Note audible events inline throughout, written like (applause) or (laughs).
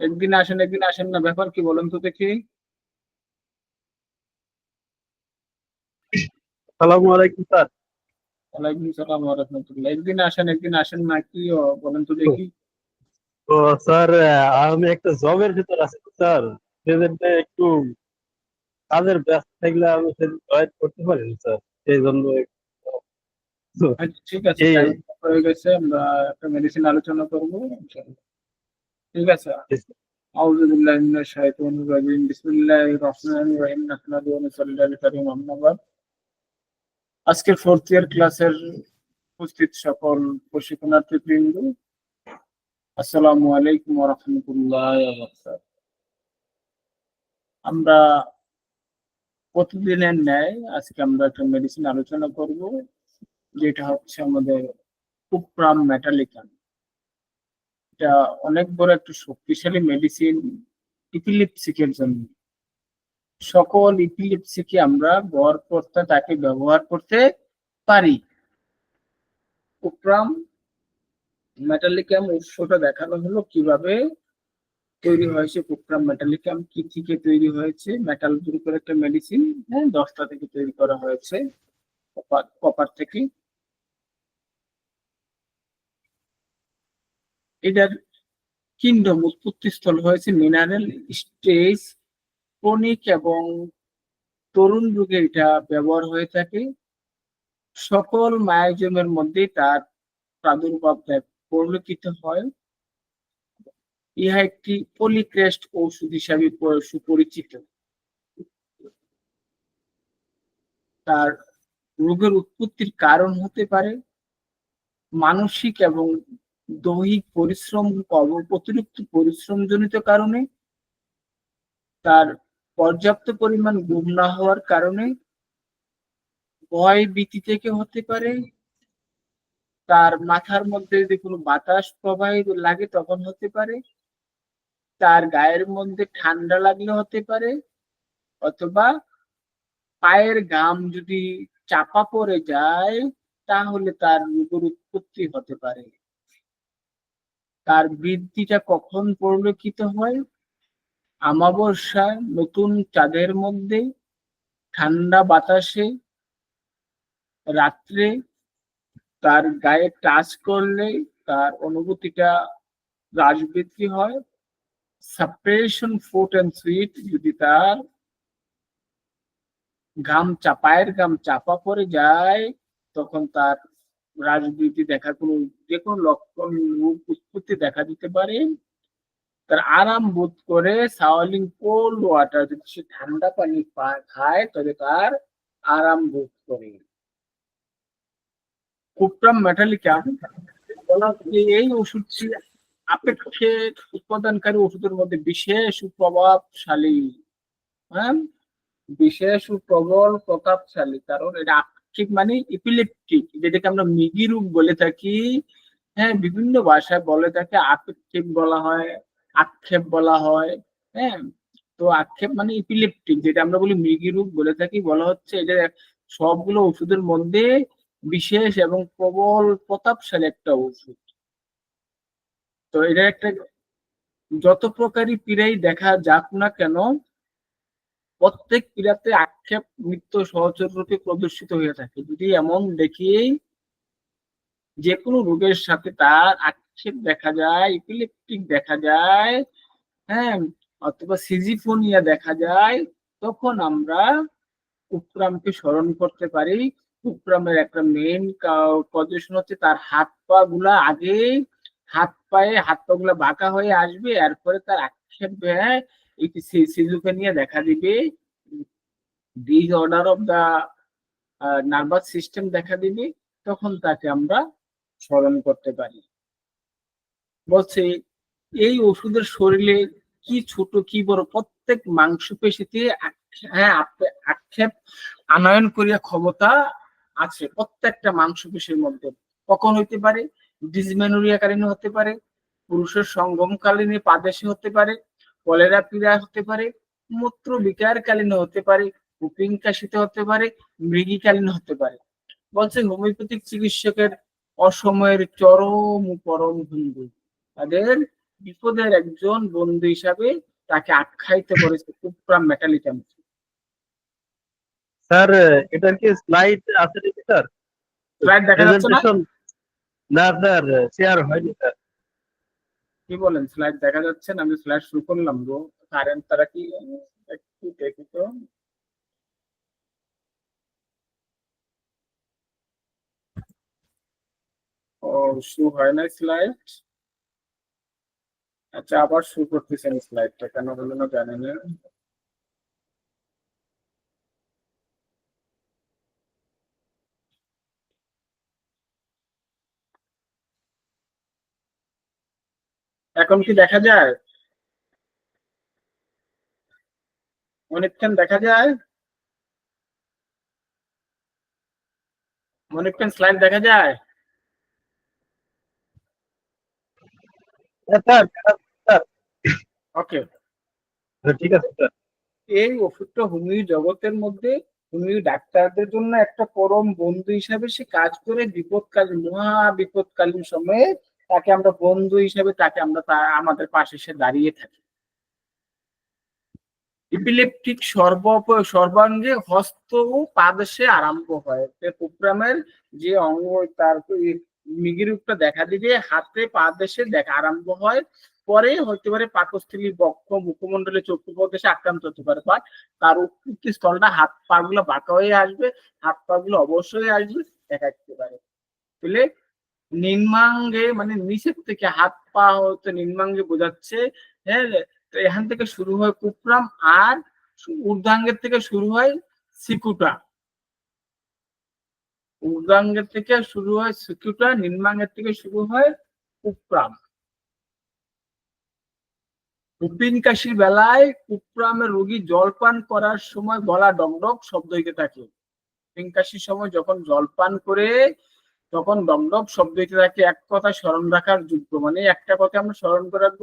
একদিন আসেন একদিন আসেন না ব্যাপার কি বলেন তো দেখি। সালামু আলাইকুম স্যার। ওয়ালাইকুম সালাম ওয়া রাহমাতুল্লাহ। একদিন আসেন একদিন আসেন না কি বলেন তো দেখি। তো স্যার আমি একটা জবের ভিতর আছি স্যার। সেজন্য একটু কাজের ব্যস্ত থাকলে আমি সেদিন জয়েন করতে পারিনি স্যার। সেই জন্য আচ্ছা ঠিক আছে হয়ে গেছে আমরা একটা মেডিসিন আলোচনা করব ইনশাআল্লাহ। ঠিক আছে أعوذ بالله من الشيطان الرجيم بسم الله الرحمن الرحيم نحمده ونصلي على الكريم أما بعد আজকের ফোর্থ ইয়ার ক্লাসের উপস্থিত সকল প্রশিক্ষণার্থী বৃন্দ আসসালামু আলাইকুম ওয়া রাহমাতুল্লাহি ওয়া বারাকাতুহু আমরা প্রতিদিনের ন্যায় আজকে আমরা একটা মেডিসিন আলোচনা করব যেটা হচ্ছে আমাদের কুপ্রাম মেটালিকান এটা অনেক বড় একটা শক্তিশালী মেডিসিন ইপিলিপসিকের জন্য। সকল ইপিলিপসিকে আমরা গড় করতে তাকে ব্যবহার করতে পারি। কুপ্রাম মেটালিকাম উৎসটা দেখানো হলো কীভাবে তৈরি হয়েছে। কুপ্রাম মেটালিকাম কি থেকে তৈরি হয়েছে? মেটাল গ্রুপের একটা মেডিসিন হ্যাঁ দশটা থেকে তৈরি করা হয়েছে। কপার থেকে। এটার কিংডম উৎপত্তি স্থল হয়েছে মিনারেল স্টেজ ক্রনিক এবং তরুণ যুগে এটা ব্যবহার হয়ে থাকে। সকল মায়োজমের মধ্যে তার প্রাদুর্ভাব পরিলক্ষিত হয়। ইহা একটি পলিক্রেস্ট ঔষধ হিসাবে সুপরিচিত। তার রোগের উৎপত্তির কারণ হতে পারে। মানসিক এবং দৈহিক পরিশ্রম অতিরিক্ত পরিশ্রমজনিত কারণে তার পর্যাপ্ত পরিমাণ ঘুম না হওয়ার কারণে ভয় ভীতি থেকে হতে পারে। তার মাথার মধ্যে যদি কোনো বাতাস প্রবাহিত লাগে তখন হতে পারে। তার গায়ের মধ্যে ঠান্ডা লাগলে হতে পারে। অথবা পায়ের গাম যদি চাপা পড়ে যায়, তাহলে তার রোগের উৎপত্তি হতে পারে। তার বৃদ্ধিটা কখন পরিলক্ষিত হয়? আমাবস্যা নতুন চাঁদের মধ্যে, ঠান্ডা বাতাসে, রাত্রে, তার গায়ে টাচ করলে তার অনুভূতিটা রাজবৃদ্ধি হয়। সাপ্রেশন ফুট অ্যান্ড সুইট যদি তার ঘাম চাপায়ের ঘাম চাপা পড়ে যায়, তখন তার রাজবৃদ্ধি দেখার কোনো, যে কোনো লক্ষণ রূপ উৎপত্তি দেখা দিতে পারে। তার আরাম বোধ করে সাওয়ালিং কোল্ড ওয়াটার যদি সে ঠান্ডা পানি খায়, তবে তার আরাম বোধ করে। কুপ্রাম মেটালিকা বলা যে এই ওষুধটি আপেক্ষে উৎপাদনকারী ওষুধের মধ্যে বিশেষ প্রভাবশালী। হ্যাঁ? বিশেষ প্রবল প্রতাপশালী, কারণ এটা আপেক্ষিক মানে ইপিলেপটিক যেটাকে আমরা মিগি রূপ বলে থাকি। হ্যাঁ বিভিন্ন ভাষায় বলে থাকে আপেক্ষিক বলা হয়, আক্ষেপ বলা হয় হ্যাঁ। তো আক্ষেপ মানে ইপিলেপটিক যেটা আমরা বলি মৃগী রূপ বলে থাকি। বলা হচ্ছে এটা সবগুলো ওষুধের মধ্যে বিশেষ এবং প্রবল প্রতাপশালী একটা ওষুধ। তো এটা একটা যত প্রকারই পীড়াই দেখা যাক না কেন প্রত্যেক ক্রীড়াতে আক্ষেপ নিত্য সহচর রূপে প্রদর্শিত হয়ে থাকে। যদি এমন দেখি যে কোনো রোগের সাথে তার আক্ষেপ দেখা যায় ইপিলেপটিক দেখা যায় হ্যাঁ অথবা সিজিফোনিয়া দেখা যায়, তখন আমরা উপরামকে স্মরণ করতে পারি। উপরামের একটা মেন পজিশন হচ্ছে তার হাত পা গুলা আগে, হাত পায়ে, হাত পা গুলা বাঁকা হয়ে আসবে, এরপরে তার আক্ষেপ সিজুফেনিয়া দেখা দিবে disorder of the nervous system দেখা দিবে, তখন তাকে আমরা স্মরণ করতে পারি। বলছে, এই ওষুধের শরীরে কি ছোট, কি বড়, প্রত্যেক মাংসপেশিতে হ্যাঁ আক্ষেপ আনয়ন করিয়া ক্ষমতা আছে প্রত্যেকটা মাংসপেশির মধ্যে। কখন হইতে পারে? ডিসমেনোরিয়া কালীন হতে পারে, পুরুষের সঙ্গমকালীন পাদেশে হতে পারে কলেরা পীড়া হতে পারে মূত্র বিকারকালীন হতে পারে কুপিং কাশিতে হতে পারে মৃগীকালীন হতে পারে। বলছে হোমিওপ্যাথিক চিকিৎসকের অসময়ের চরম পরম বন্ধু তাদের বিপদের একজন বন্ধু হিসাবে তাকে আখ্যায়িত করেছে কুপ্রাম মেটালিটাম। স্যার এটার কি স্লাইড আছে স্যার? স্লাইড দেখা যাচ্ছে না? না স্যার শেয়ার হয়নি স্যার। কি বলেন? স্লাইড দেখা যাচ্ছে না? আমি স্লাইড শুরু করলাম গো। কারেন্ট তারা কি একটু দেখি তো। ও, শুরু হয় না স্লাইড আচ্ছা আবার শুরু করতেছেন স্লাইডটা কেন হলো না জানি না। এখন কি দেখা যায়? অনেকক্ষণ দেখা যায়? অনেকক্ষণ স্লাইড দেখা যায়? হ্যাঁ, স্যার স্যার ওকে ঠিক আছে স্যার। এই ওষুধটা হোমিও জগতের মধ্যে হোমিও ডাক্তারদের জন্য একটা পরম বন্ধু হিসাবে সে কাজ করে বিপদকালীন মহা বিপদকালীন সময়ে তাকে আমরা বন্ধু হিসেবে তাকে আমরা আমাদের পাশে সে দাঁড়িয়ে থাকি। ইপিলেপটিক সর্ব সর্বাঙ্গে হস্ত ও পাদশে আরম্ভ হয়। কুপ্রামের যে অঙ্গ, তার মিগিরূপটা দেখা দিবে হাতে পাদশে দেখা আরম্ভ হয়। পরে হতে পারে পাকস্থলী, বক্ষ, মুখমণ্ডলে চক্ষু প্রদেশে আক্রান্ত হতে পারে, বা তার উৎপত্তি স্থলটা হাত পা গুলো বাঁকা হয়ে আসবে, হাত পা গুলো অবশ্যই আসবে, দেখা দিতে পারে। নিম্নাঙ্গে মানে নিচের থেকে হাত পা হয়তো নিম্নাঙ্গে বোঝাচ্ছে হ্যাঁ? তো এখান থেকে শুরু হয় কুপ্রাম আর ঊর্ধ্বাঙ্গের থেকে শুরু হয় সিকুটা। ঊর্ধ্বাঙ্গের থেকে শুরু হয় সিকুটা, নিম্নাঙ্গের থেকে শুরু হয় কুপ্রাম। উপিন কাশির বেলায় কুপ্রামের রোগী জলপান করার সময় গলা ডকডক শব্দ হইতে থাকে। উপিন কাশির সময় যখন জলপান করে তখন ডকডক শব্দ হইতে এক কথা স্মরণ রাখার যোগ্য মানে একটা কথা আমরা স্মরণ করে রাখব,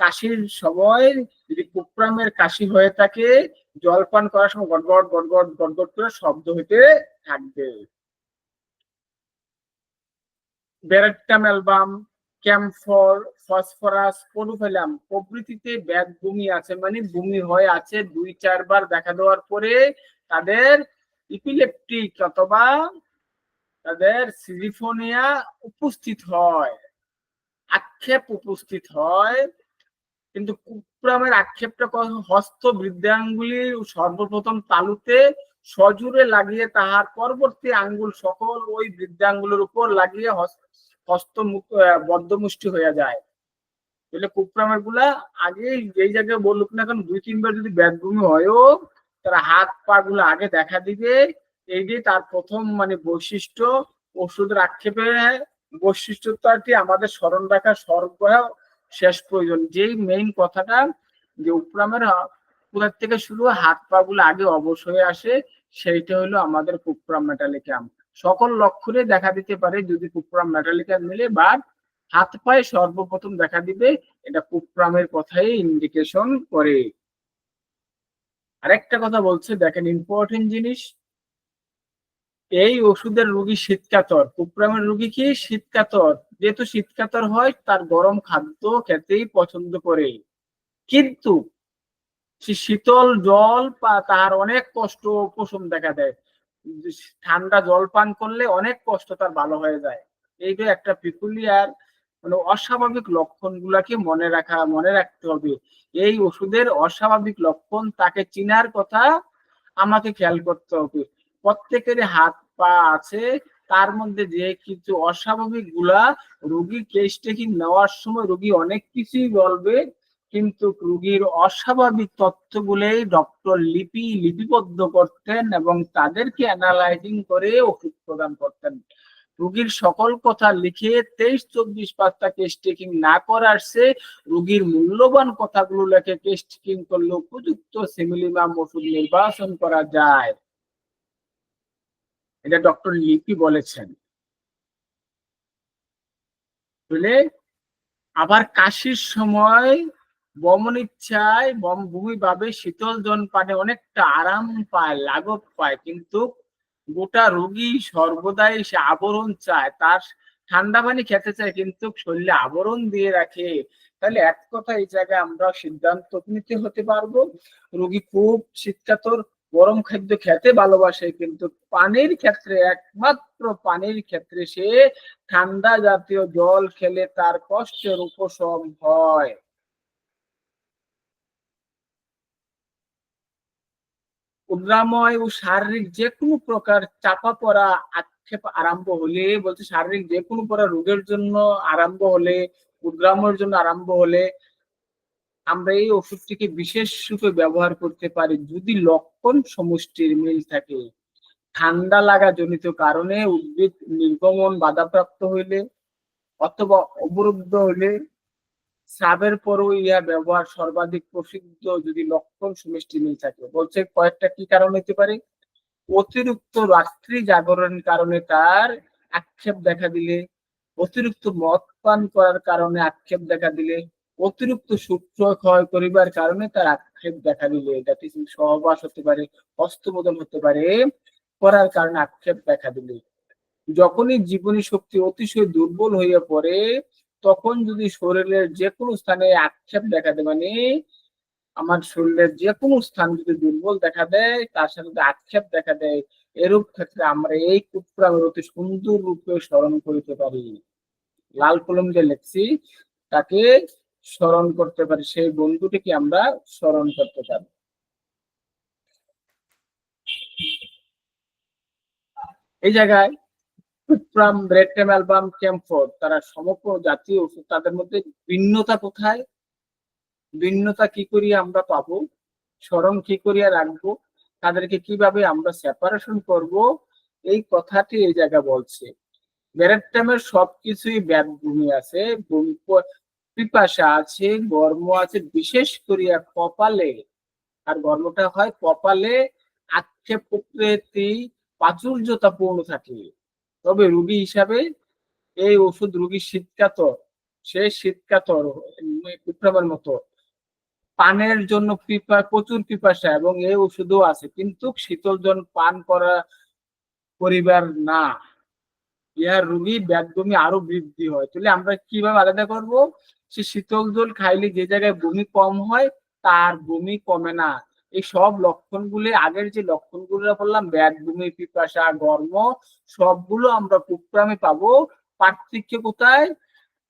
কাশির সময় যদি কুপ্রামের কাশি হয়ে থাকে, জলপান করার সময় গড়গড় গড়গড় গড়গড় করে শব্দ হইতে থাকবে। Veratrum album, camphor, phosphorus, podophyllum প্রভৃতিতে ব্যাগ বমি আছে মানে বমি হয়ে আছে দুই, চারবার দেখা দেওয়ার পরে তাদের ইপিলেপটিক অথবা তাদের সিজিফোনিয়া উপস্থিত হয়, আক্ষেপ উপস্থিত হয়, কিন্তু কুপ্রামের আক্ষেপটা হস্ত বৃদ্ধাঙ্গুলি সর্বপ্রথম তালুতে সজুরে লাগিয়ে তাহার পরবর্তী আঙ্গুল সকল ওই বৃদ্ধাঙ্গুলের উপর লাগিয়ে হস্ত বদ্ধমুষ্টি হয়ে যায়। তাহলে কুপ্রামেরগুলা আগে যেই জায়গায় বলুক না কেন দুই তিনবার যদি ব্যাগভূমি হয়ও তারা হাত পা গুলো আগে দেখা দিবে এই যে তার প্রথম মানে বৈশিষ্ট্য, ওষুধের আক্ষেপে বৈশিষ্ট্যটাটি আমাদের স্মরণ রাখা সর্বদা শেষ প্রয়োজন। যেই মেইন কথাটা যে উপরামের কোথার থেকে শুরু হাত পা গুলো আগে অবশ হয়ে আসে, সেইটা হলো আমাদের কুপ্রাম মেটালিকাম সকল লক্ষণে দেখা দিতে পারে যদি কুপ্রাম মেটালিকাম মিলে বা হাত পায়ে সর্বপ্রথম দেখা দিবে এটা কুপ্রামের কথাই ইন্ডিকেশন করে। আরেকটা কথা বলছে, দেখেন ইম্পর্টেন্ট জিনিস এই ওষুধের রোগী শীতকাতর। কুপ্রামের রোগী কি? শীতকাতর। যেহেতু শীতকাতর হয়, তার গরম খাদ্য খেতেই পছন্দ করে। কিন্তু শীতল জল বা তার অনেক কষ্ট, উপশম দেখা দেয়। ঠান্ডা জল পান করলে অনেক কষ্ট তার ভালো হয়ে যায়। এই এইটা একটা পিকুলিয়ার মানে অস্বাভাবিক লক্ষণ গুলাকে মনে রাখা, মনে রাখতে হবে। এই ওষুধের অস্বাভাবিক লক্ষণ তাকে চিনার কথা আমাকে খেয়াল করতে হবে। প্রত্যেকেরই হাত পা আছে, তার মধ্যে যে কিছু অস্বাভাবিকগুলা রোগী কেস টেকিং নেওয়ার সময় রোগী অনেক কিছুই বলবে, কিন্তু রোগীর অস্বাভাবিক তথ্যগুলোই ডক্টর লিপি লিপিবদ্ধ করতেন এবং তাদেরকে অ্যানালাইজিং করে ওষুধ প্রদান করতেন। রুগীর সকল কথা লিখে তেইশ, চব্বিশ পাঁচটা কেস টেকিং না করার সে রোগীর মূল্যবান কথাগুলো লেখে কেস টেকিং করলে উপযুক্ত সিমিলিমাম ওষুধ নির্বাচন করা যায়। এটা ডক্টর লিপি বলেছেন। আবার কাশির সময় বমন ইচ্ছায় বম ভূমি ভাবে শীতল জন পানে অনেকটা আরাম পায়, লাঘব পায়, কিন্তু গোটা রোগী সর্বদাই সে আবরণ চায়, তার ঠান্ডা পানি খেতে চায়, কিন্তু শরীরে আবরণ দিয়ে রাখে। তাহলে এক কথা এই জায়গায় আমরা সিদ্ধান্ত নিতে হতে পারব। রোগী খুব শীতকাতর গরম খাদ্য খেতে ভালোবাসে, কিন্তু পানির ক্ষেত্রে, একমাত্র পানির ক্ষেত্রে সে ঠান্ডা জাতীয় জল খেলে তার কষ্টের উপশম হয়। উদ্রাময় ও শারীরিক যে কোনো প্রকার চাপা পড়া আক্ষেপ আরম্ভ হলে, বলছে শারীরিক যে কোনো প্রকার রোগের জন্য আরম্ভ হলে উদ্রাময়ের জন্য আরম্ভ হলে আমরা এই ওষুধটিকে বিশেষ রূপে ব্যবহার করতে পারি যদি লক্ষণ সমষ্টির মিল থাকে। ঠান্ডা লাগা জনিত কারণে উদ্ভিদ নির্গমন বাধাপ্রাপ্ত হইলে অথবা অবরুদ্ধ হইলে স্রাবের পরও ইহা ব্যবহার সর্বাধিক প্রসিদ্ধ যদি লক্ষণ সমষ্টি মিল থাকে। বলছে, কয়েকটা কি কারণ হতে পারে? অতিরিক্ত রাত্রি জাগরণের কারণে তার আক্ষেপ দেখা দিলে, অতিরিক্ত মদ পান করার কারণে আক্ষেপ দেখা দিলে অতিরিক্ত সূত্র ক্ষয় করিবার কারণে তার আক্ষেপ দেখা দিলে। দ্যাট সহবাস হতে পারে হস্তবোধন হতে পারে, করার কারণে আক্ষেপ দেখা দিলে। যখনই জীবনী শক্তি অতিশয় দুর্বল হইয়া পড়ে, তখন যদি শরীরের যে কোনো স্থানে আক্ষেপ দেখা দেয় মানে আমার শরীরের যে কোনো স্থান যদি দুর্বল দেখা দেয়, তার সাথে আক্ষেপ দেখা দেয়, এরূপ ক্ষেত্রে আমরা এই কুপ্রামের অতি সুন্দর রূপে স্মরণ করিতে পারি। লাল কলম যে লেখছি, তাকে স্মরণ করতে পারি, সেই বন্ধুটিকে আমরা স্মরণ করতে পারি। এই জায়গায় কুপ্রাম ব্রেডটেম অ্যালবাম ক্যাম্পফোর্ড তারা সমগ্র জাতীয় ওষুধ তাদের মধ্যে ভিন্নতা কোথায়? ভিন্নতা কি করিয়া আমরা পাবো? স্মরণ কি করিয়া রাখব? তাদেরকে কীভাবে আমরা সেপারেশন করব? এই কথাটি এই জায়গা বলছে। ব্যারেটটামের সবকিছুই ব্যাদ ভূমি আছে। পিপাসা আছে গর্ম আছে, বিশেষ করিয়া কপালে, আর গর্মটা হয় কপালে আক্ষেপ প্রকৃতি প্রাচুর্যতা পূর্ণ থাকে। তবে রুগী হিসাবে এই ওষুধ রুগী শীতকাতর, সে শীতকাতর কুপ্রামের মতো। পানের জন্য পিপা, প্রচুর পিপাসা এবং এই ওষুধও আছে, কিন্তু শীতল জল পান করা পরিবার না। ইহার রোগী ব্যাগবমি আরও বৃদ্ধি হয়। তাহলে আমরা কীভাবে আলাদা করব? সে শীতল জল খাইলে যে জায়গায় বমি কম হয়, তার বমি কমে না। এই সব লক্ষণগুলি, আগের যে লক্ষণগুলো বললাম, ব্যাগ বমি, পিপাসা, গর্ম, সবগুলো আমরা কুপ্রামে পাবো। পার্থক্য কোথায়?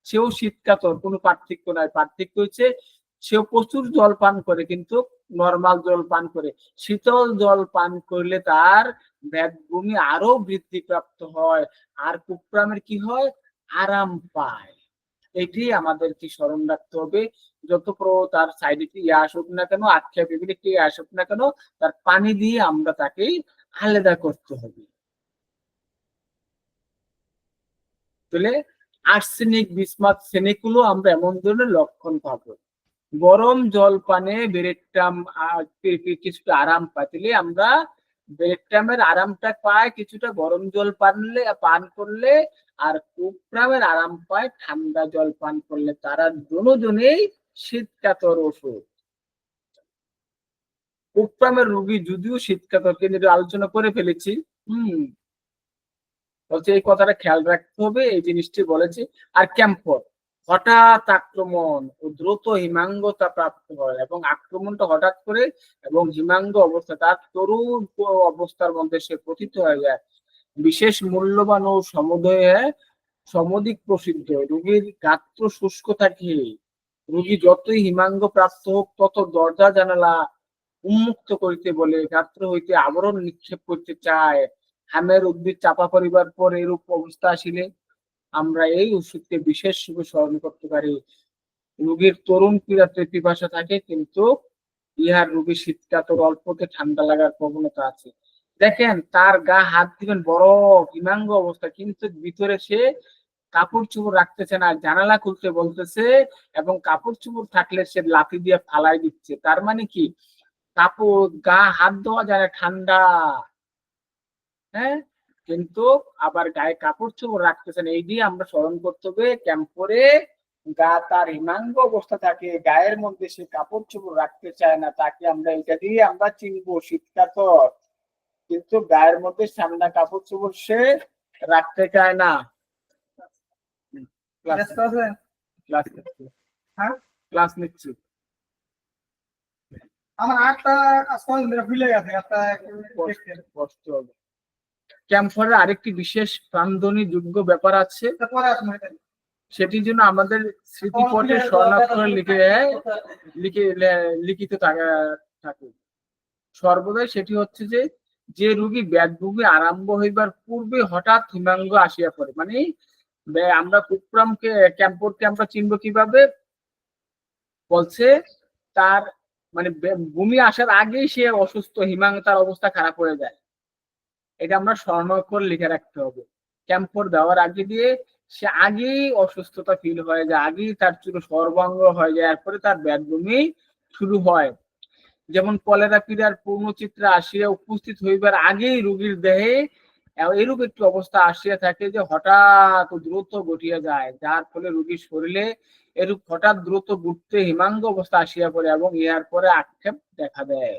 সেও শীতকাতর, কোনো পার্থক্য নাই। পার্থক্য হচ্ছে, সেও প্রচুর জল পান করে, কিন্তু নর্মাল জল পান করে। শীতল জল পান করলে তার ব্যাগ বমি আরও বৃদ্ধি প্রাপ্ত হয়। আর কুপ্রামের কি হয়? আরাম পায়। এটি আমাদেরকে স্মরণ রাখতে হবে। যত তার সাইডে কি ইয়ে আসুক না কেন আক্ষেপ এগুলি কি আসুক না কেন, তার পানি দিয়ে আমরা তাকে আলাদা করতে হবে। তাহলে আর্সেনিক, বিসমাত সেনিকগুলো আমরা এমন ধরনের লক্ষণ পাবো। গরম জল পানে বেরেটাম কিছুটা আরাম পাই তাহলে আমরা বেরেটামের আরামটা পাই কিছুটা গরম জল পানলে, পান করলে, আর কুপ্রামের আরাম পায়, ঠান্ডা জল পান করলে। তারা দুজনেই শীতকাতর ওষুধ। কুপ্রামের রোগী যদিও শীতকাতর, কিন্তু আলোচনা করে ফেলেছি। হুম। বলছে এই কথাটা খেয়াল রাখতে হবে, এই জিনিসটি বলেছি। আর ক্যাম্পর হঠাৎ আক্রমণ ও দ্রুত হিমাঙ্গতা প্রাপ্ত হয় এবং আক্রমণটা হঠাৎ করে এবং হিমাঙ্গ অবস্থা, তার তরুণ অবস্থার মধ্যে সে পতিত হয়ে যায়। বিশেষ মূল্যবান ও সমুদয়ে সমধিক প্রসিদ্ধ রোগীর গাত্র শুষ্ক থাকে। রোগী যতই হিমাঙ্গ প্রাপ্ত হোক, তত দরজা জানালা উন্মুক্ত করিতে বলে গাত্র হইতে আবরণ নিক্ষেপ করতে চায়। হামের উদ্ভিদ চাপা পরিবার পর এরূপ অবস্থা আসিলে। আমরা এই ওষুধকে বিশেষ রূপে স্মরণ করতে পারি। রোগীর তরুণ পীড়াতে পিপাসা থাকে, কিন্তু ইহার রোগী শীতকাতর অল্পতে ঠান্ডা লাগার প্রবণতা আছে। দেখেন, তার গা হাত দিবেন বড় হিমাঙ্গ অবস্থা, কিন্তু ভিতরে সে কাপড় চোপড় রাখতেছে না, জানালা খুলতে বলতেছে এবং কাপড় চুপড় থাকলে সে লাঠি দিয়ে ফালাই দিচ্ছে। তার মানে কি? কাপড়, গা, হাত দেওয়া যায় ঠান্ডা হ্যাঁ? কিন্তু আবার গায়ে কাপড় চোপড় রাখতেছেন এই দিয়ে আমরা স্মরণ করতে হবে ক্যাম্পরে গা তার হিমাঙ্গ অবস্থা থাকে গায়ের মধ্যে সে কাপড় চোপড় রাখতে চায় না তাকে আমরা এটা দিয়ে আমরা চিনবো শীতকাতর কিন্তু গায়ের মধ্যে সামনা কাপড় চোপড় সে রাখতে চায় না। ক্লাস হ্যাঁ? নিচ্ছি। আমার আটটা আজকাল ভুলে গেছে একটা দেখতে। কষ্ট হবে। ক্যাম্পফারের আরেকটি বিশেষ প্রাণধ্বনি যোগ্য ব্যাপার আছে। সেটির জন্য আমাদের স্মৃতিপটে স্বর্ণাক্ষরে লিখে লিখে লিখিত থাকে সর্বদাই সেটি হচ্ছে যে যে রোগী ব্যাধভোগী আরম্ভ হইবার পূর্বে হঠাৎ হিমাঙ্গ আসিয়া পড়ে। মানে আমরা কুপ্রামকে ক্যাম্পরকে আমরা চিনব কীভাবে? বলছে, তার মানে ভূমি আসার আগেই সে অসুস্থ, হিমাঙ্গ তার অবস্থা খারাপ হয়ে যায়। এটা আমরা স্বর্ণাক্ষর লিখে রাখতে হবে। ক্যাম্পর দেওয়ার আগে দিয়ে সে আগেই অসুস্থতা ফিল হয়ে যায়, আগেই তার চুলো সর্বাঙ্গ হয়ে যায়, এরপরে তার ব্যাধভূমি শুরু হয়। যেমন কলেরা পীড়ার পূর্ণচিত্রে আসিয়া উপস্থিত হইবার আগেই রোগীর দেহে এরূপ একটি অবস্থা আসিয়া থাকে যে হঠাৎ দ্রুত ঘটিয়া যায়, যার ফলে রোগীর শরীরে এরূপ হঠাৎ দ্রুত ঘুরতে হিমাঙ্গ অবস্থা আসিয়া পড়ে এবং ইহার পরে আক্ষেপ দেখা দেয়।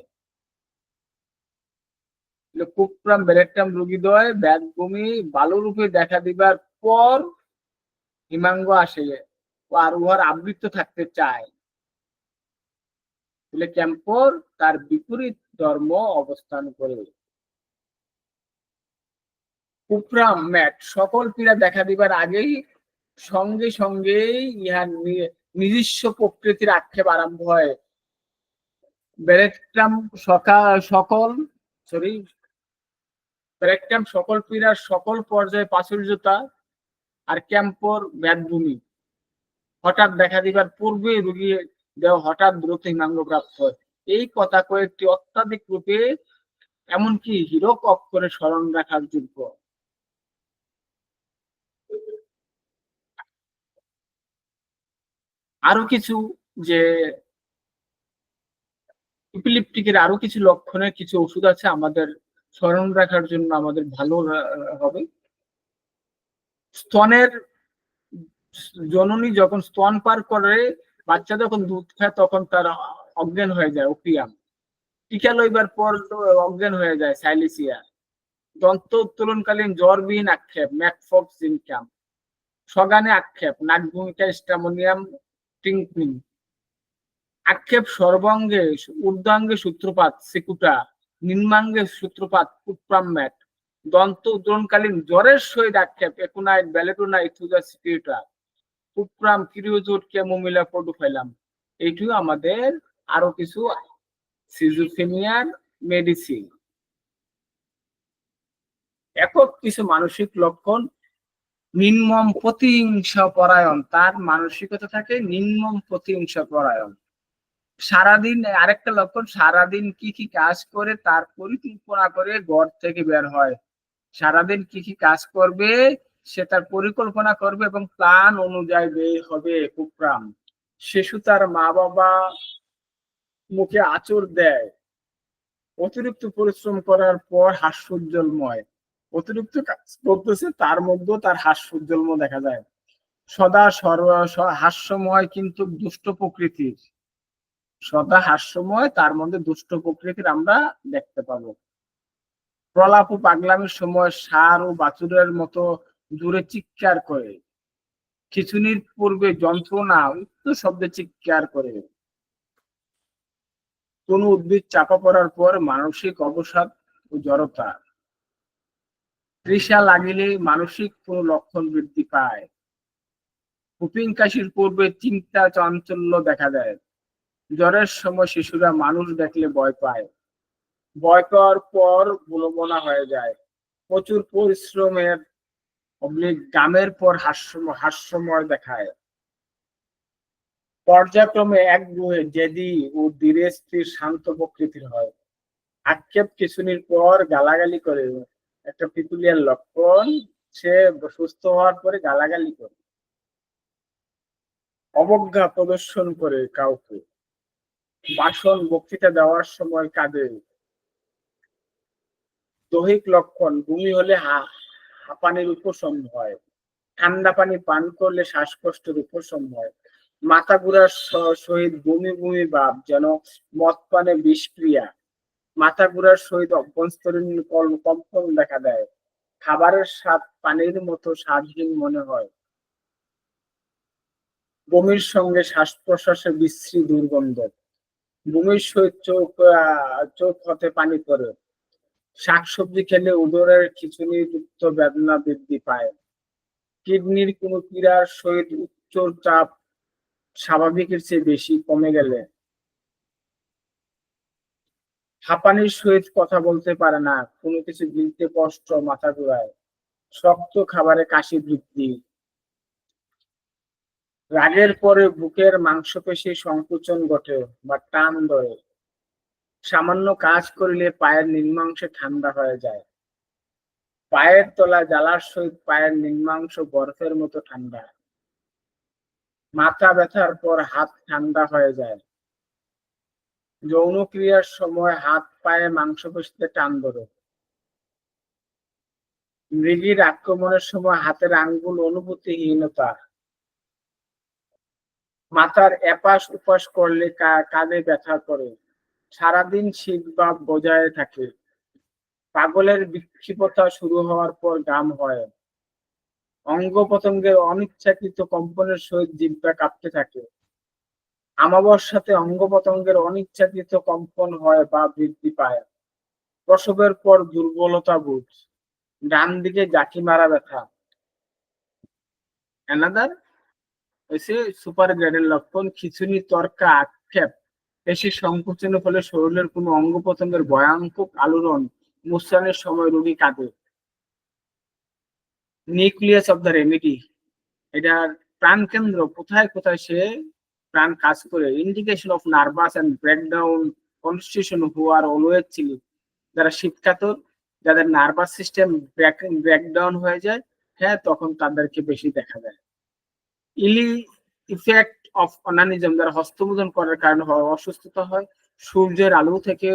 কুপ্রাম বেলেট্রাম রোগীদ্বয় ব্যাধভূমি বালুরূপে দেখা দিবার পর হিমাঙ্গ আসে ও আর উহার আবৃত্ত থাকতে চায়। বলে ক্যাম্পর তার বিপরীত ধর্ম অবস্থান করে। কুপ্রাম ম্যাট সকল পীড়া দেখা দিবার আগেই সঙ্গে সঙ্গেই ইহার নিজস্ব প্রকৃতির আক্ষেপ আরম্ভ হয়। বেরেট্রাম সকা- সকল সরি ব্রেকটাম সকল পীড়ার সকল পর্যায়ে প্রাচুর্যতা আর ক্যাম্পর ব্যাধভূমি হঠাৎ দেখা দিবার পূর্বে রোগী দেহ হঠাৎ দ্রুত হিমাঙ্গ প্রাপ্ত হয়। এই কথা কয়েকটি অত্যাধিক রূপে, এমনকি হীরক অক্ষরে স্মরণ রাখার যোগ্য। আরও কিছু যে ইপিলিপটিকের আরও কিছু লক্ষণের কিছু ওষুধ আছে আমাদের স্মরণ রাখার জন্য আমাদের ভালো হবে। স্তনের জননী যখন স্তন পার করে, বাচ্চা যখন দুধ খায়, তখন তার অজ্ঞান হয়ে যায় ওপিয়াম টিকা লইবার পর অজ্ঞান হয়ে যায়, সাইলিসিয়া। দন্ত উত্তোলনকালীন জ্বরবিহীন আক্ষেপ ম্যাকফক্স ইনকাম সগানে আক্ষেপ, নাকভূমিকা স্টামোনিয়াম টিঙ্কনিং আক্ষেপ সর্বাঙ্গে ঊর্ধ্বাঙ্গে সূত্রপাত, সিকুটা। নিম্নাঙ্গে সূত্রপাত কুপ্রাম্যাট দন্ত উদ্রণকালীন জ্বরের সহিত আক্ষেপ, একুনাইট ব্যালেটোনাইট থুজা সিকিউটা কুপ্রাম কিরিওজোট কেমোমিলা পডুফাইলাম এইটিও আমাদের আরও কিছু সিজোফেনিয়ার মেডিসিন। একক কিছু মানসিক লক্ষণ, নিম্নম প্রতিহিংসা পরায়ণ তার মানসিকতা থাকে নির্মম প্রতিহিংসা পরায়ণ সারাদিন, আরেকটা লক্ষণ, সারাদিন কি কি কাজ করে, তার পরিকল্পনা করে ঘর থেকে বের হয়। সারাদিন কি কি কাজ করবে সে তার পরিকল্পনা করবে এবং প্ল্যান অনুযায়ী বের হবে কুপ্রাম শিশু তার মা বাবা মুখে আচর দেয়। অতিরিক্ত পরিশ্রম করার পর হাস্যোজ্জ্বলময়। অতিরিক্ত কাজ করতেছে, তার মধ্যেও তার হাস্যোজ্জ্বলময় দেখা যায়। সদা সর্ব হাস্যময় কিন্তু দুষ্ট প্রকৃতির। সদা হাস্যময়, তার মধ্যে দুষ্ট প্রকৃতির আমরা দেখতে পাবো। প্রলাপ ও পাগলামের সময় সার ও বাছুরের মতো দূরে চিৎকার করে। খিচুনির পূর্বে যন্ত্রণা উচ্চ শব্দে চিৎকার করে। কোন উদ্ভিদ চাপা পড়ার পর মানসিক অবসাদ ও জড়তা। তৃষা লাগিলে মানসিক কোন লক্ষণ বৃদ্ধি পায়। কুপিং কাশির পূর্বে চিন্তা চাঞ্চল্য দেখা দেয়। জ্বরের সময় শিশুরা মানুষ দেখলে ভয় পায়। ভয় পাওয়ার পর বুলবনা হয়ে যায়। প্রচুর পরিশ্রমের অবলিক গামের পর হাস্য হাস্যময় দেখায়। পর্যায়ক্রমে এক গুহে জেদি ও ধীরে স্থির শান্ত প্রকৃতির হয়। আক্ষেপ কিছুদিন পর গালাগালি করে। একটা পিকুলিয়ার লক্ষণ, সে সুস্থ হওয়ার পরে গালাগালি করে। অবজ্ঞা প্রদর্শন করে কাউকে। ভাষণ বক্তৃতা দেওয়ার সময় কাঁদে। দৈহিক লক্ষণ, বমি হলে হা- হাঁপানির উপশম হয়। ঠান্ডা পানি পান করলে শ্বাসকষ্টের উপশম হয়। মাথা ঘুরার সহিত বমি বমি ভাব যেন মদ পানে বিষক্রিয়া। মাথা ঘুরার সহিত অভ্যন্তরীণ কম্পন দেখা দেয়। খাবারের স্বাদ পানির মতো স্বাদহীন মনে হয়। বমির সঙ্গে শ্বাস প্রশ্বাসের বিশ্রী দুর্গন্ধ। বমির সহিত চোখ চোখ হতে পানি পড়ে। শাকসবজি খেলে উদরের খিচুনি যুক্ত বেদনা বৃদ্ধি পায়। কিডনির কোনো ক্রীড়ার সহিত উচ্চ চাপ স্বাভাবিকের চেয়ে বেশি কমে গেলে। হাঁপানির সহিত কথা বলতে পারে না, কোনো কিছু গিলতে কষ্ট মাথা ঘুরায়। শক্ত খাবারে কাশি বৃদ্ধি। রাগের পরে বুকের মাংসপেশি সংকুচন ঘটে বা টান ধরে। সামান্য কাজ করিলে পায়ের নিম্নাংশে ঠান্ডা হয়ে যায়। পায়ের তলা জ্বালার সহিত পায়ের নিম্নাংশ বরফের মতো ঠান্ডা। মাথা ব্যথার পর হাত ঠান্ডা হয়ে যায়। যৌন ক্রিয়ার সময় হাত পায়ে মাংসপেশিতে টান ধরে। মৃগীর আক্রমণের সময় হাতের আঙ্গুল অনুভূতিহীনতা। মাথার এপাশ উপাস করলে কা- কাঁধে ব্যথা করে। সারাদিন শীত ভাব বজায় থাকে। পাগলের বিক্ষিপ্ততা শুরু হওয়ার পর গাম হয়। অঙ্গ প্রত্যঙ্গের অনিচ্ছাকৃত কম্পনের সহিত জিব্বা কাঁপতে থাকে। আমাবস্যাতে অঙ্গ প্রত্যঙ্গের অনিচ্ছাকৃত কম্পন হয় বা বৃদ্ধি পায়। প্রসবের পর দুর্বলতা বোধ। ডান দিকে জাকি মারা ব্যথা। অ্যানাদার এসে সুপার গ্রেডের লক্ষণ খিচুনি তর্কা, আক্ষেপ। পেশি সংকোচনের ফলে শরীরের কোনো অঙ্গ প্রত্যঙ্গের ভয়ানক আলোড়ন মুসরানের সময় রোগী কাঁদে। নিউক্লিয়াস অফ দ্য রেমেডি, এটার প্রাণকেন্দ্র কোথায় কোথায় সে প্রাণ কাজ করে? Indication of nervous and breakdown constitution who are always ছিল যারা শীতকাতর, যাদের নার্ভাস সিস্টেম ব্রেকডাউন হয়ে যায় হ্যাঁ তখন তাদেরকে বেশি দেখা যায়। ইলি ইফেক্ট অফ অনানিজম যারা হস্তমোদন করার কারণে অসুস্থতা হয়, সূর্যের আলো থেকে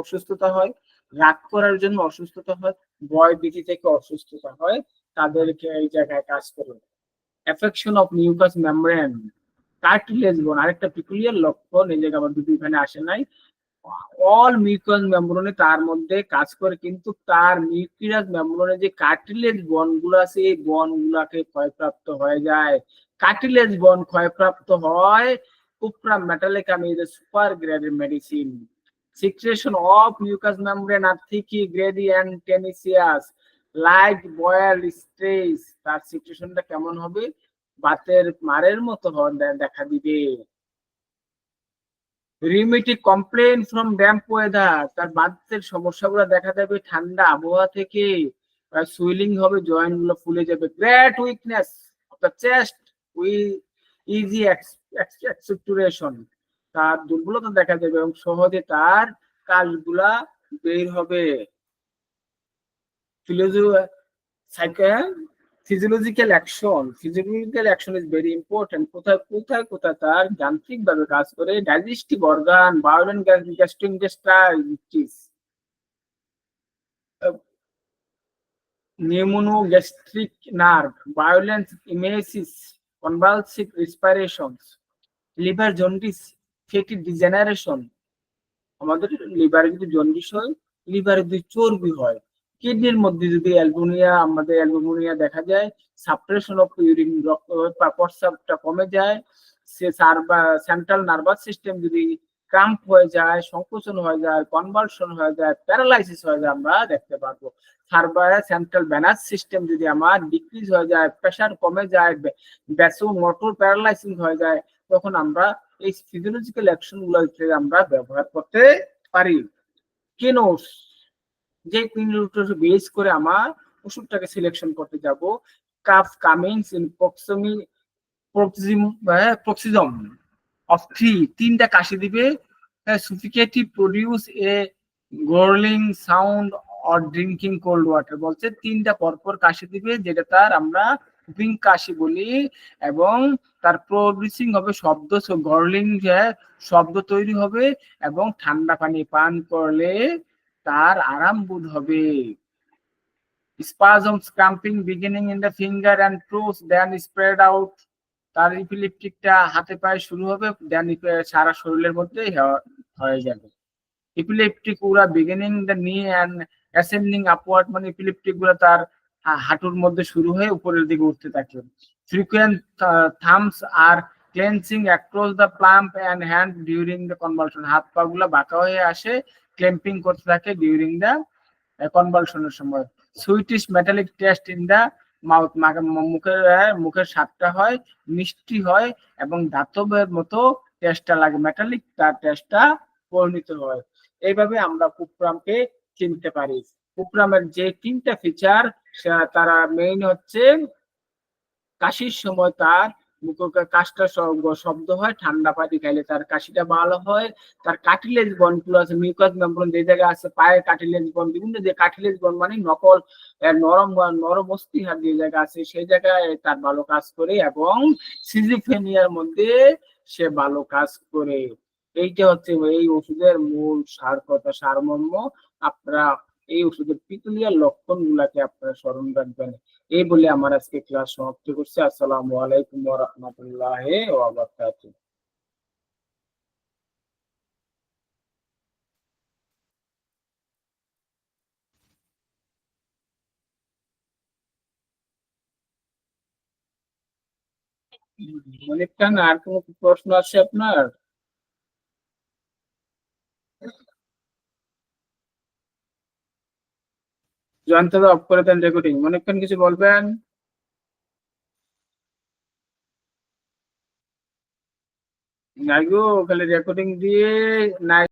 অসুস্থতা হয়, রাগ করার জন্য অসুস্থতা হয়, ভয়, ভীতি থেকে অসুস্থতা হয়, তাদেরকে এই জায়গায় কাজ করে। Affection of mucous membrane cartilage bone আরেকটা পিকুলিয়ার লক্ষণ, এই জায়গায় আমার দুটো এখানে আসে নাই। অল মিউকাস মেমব্রনে তার মধ্যে কাজ করে, কিন্তু তার মিউকিরাস মেমব্রনে যে কার্টিলেজ বনগুলো আছে, এই বন গুলাকে ক্ষয়প্রাপ্ত হয়ে যায়। কার্টিলেজ বন ক্ষয়প্রাপ্ত হয় cuprum metallicum is super graded medicine secretion of mucous membrane are thicky, grady and tenacious, like boiled stress তার সিচুয়েশনটা কেমন হবে? বাতের মারের মতো দেখা দিবে। Rheumatic complain from damp weather তার বাতের সমস্যাগুলো দেখা দেবে ঠান্ডা আবহাওয়া থেকে। সুইলিং হবে জয়েন্টগুলো ফুলে যাবে। Great weakness of the chest easy expectoration (laughs) তার দুর্বলতা দেখা যাবে এবং সহজে তার কাজগুলা বের হবে। Physiological action physiological action is very important কোথায় কোথায় কোথায় তার যান্ত্রিক ভাবে কাজ করে? Digestive organ violent gastroenteritis pneumogastric nerve, violent emesis, convulsive respirations, liver jaundice fatty degeneration আমাদের লিভারে যদি জন্ডিস হয় লিভারে যদি চর্বি হয় কিডনির মধ্যে যদি অ্যালবুমিয়া আমাদের অ্যালবুমিয়া দেখা যায় সাপ্রেশন অফ ইউরিন রক্ত প্রস্রাবটা কমে যায় সে সার্ভা সেন্ট্রাল নার্ভাস সিস্টেম যদি ক্রাম্প হয়ে যায়, সংকোচন হয়ে যায় কনভালশন হয়ে যায় প্যারালাইসিস হয়ে যায় আমরা দেখতে পারব। থার্বায়া সেন্ট্রাল ব্যানাস সিস্টেম যদি আমার ডিক্রিজ হয়ে যায় প্রেশার কমে যায় ব্যাসো মোটর প্যারালাইসিস হয়ে যায়, তখন আমরা এই ফিজিওলজিক্যাল অ্যাকশনগুলো আমরা ব্যবহার করতে পারি। কিনোস যে কিনোস বেস করে আমার ওষুধটাকে সিলেকশন করতে যাব। কাফ কামিংস ইন প্রক্সমি প্রক্সিম প্রক্সিজম। অফ থ্রি তিনটা কাশি দিবে। Suffocative produce a gurgling sound or drinking cold water বলছে। তিনটা পরপর কাশি দিবে, যেটা তার আমরা হুপিং কাশি বলি এবং তার প্রডিউসিং হবে শব্দ গর্লিং শব্দ তৈরি হবে এবং ঠান্ডা পানি পান করলে তার আরাম বোধ হবে। Spasm cramping beginning in the finger and toes then spread out তার ইপিলিপটিকটা হাতে পায়ে শুরু হবে দেন সারা শরীরের মধ্যে হয়ে যাবে। ইপিলেপটিক পুরা beginning the knee and ascending upward মানে ইপিলেপটিকগুলো তার হাঁটুর মধ্যে শুরু হয়ে উপরের দিকে উঠতে থাকে। Frequent thumbs are clenching across the palm and hand during the convulsion হাত পা গুলো বাঁকা হয়ে আসে ক্লেম্পিং করতে থাকে ডিউরিং দ্য কনভালশনের সময়। Sweetish metallic taste in the mouth মুখের মুখের স্বাদটা হয়, মিষ্টি হয় এবং ধাতবের মতো টেস্টটা লাগে মেটালিক তার টেস্টটা পরিণত হয়। এইভাবে আমরা কুপ্রামকে চিনতে পারি। কুপরামের যে তিনটা ফিচার তারা মেইন হচ্ছে কাশির সময় তার কাশটা শব্দ হয়, ঠান্ডা পানি খাইলে তার কাশিটা ভালো হয়। তার কাটিলেজ বনগুলো আছে মিউকাস মেমব্রেন যে জায়গায় আছে পায়ের কাটিলেজ বন বিভিন্ন যে কাটিলেজ বন মানে নকল নরম নরম অস্থিহার যে জায়গা আছে, সেই জায়গায় তার ভালো কাজ করে এবং সিজিফেনিয়ার মধ্যে সে ভালো কাজ করে। এইটা হচ্ছে এই ওষুধের মূল সার কথা, সারমর্ম। আপনারা এই ওষুধের পিতুলিয়ার লক্ষণ গুলাকে আপনারা স্মরণ রাখবেন। এই বলে আমার আজকে ক্লাস সমাপ্ত করছি। আসসালামু আলাইকুম ওয়া রাহমাতুল্লাহি ওয়া বারাকাতুহু। মনির খান আর কোনো প্রশ্ন আছে আপনার? যন্ত্র অফ করে দেন রেকর্ডিং অনেকক্ষণ কিছু বলবেন? নাইগো খালি রেকর্ডিং দিয়ে নাই